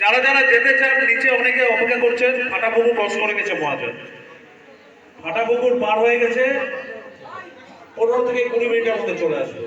যারা যারা যেতে চান নিচে অনেকে অপেক্ষা করছেন ফাটাপুকুর ক্রস করে গেছে মহাজন। ফাটাপুকুর পার হয়ে গেছে, পনেরো থেকে কুড়ি মিনিটের মধ্যে চলে আসবে।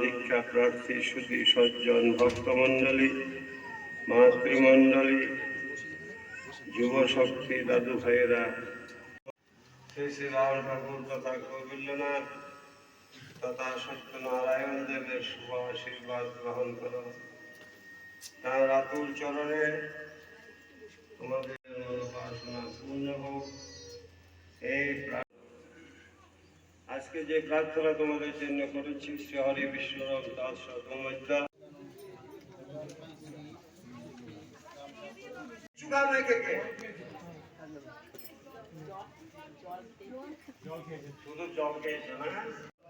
দীক্ষা প্রার্থী সুধী সজ্জন ভক্তমণ্ডলী, মাতৃমণ্ডলী যুব শক্তি দাদু ভাইয়েরা। শ্রী শ্রী রাম ঠাকুর তথা কৌবিল্যনাথ তথা সত্যনারায়ণ দেবের শুভ আশীর্বাদ গ্রহণ করো। তার আতুল চরণে তোমাদের মনোবাসনা পূর্ণ হোক। এই আজকে যে প্রার্থনা তোমাদের জন্য করেছি, শ্রী হরি বিশ্বরম দাস কে শুধু জল খেয়েছো না?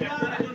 Yeah.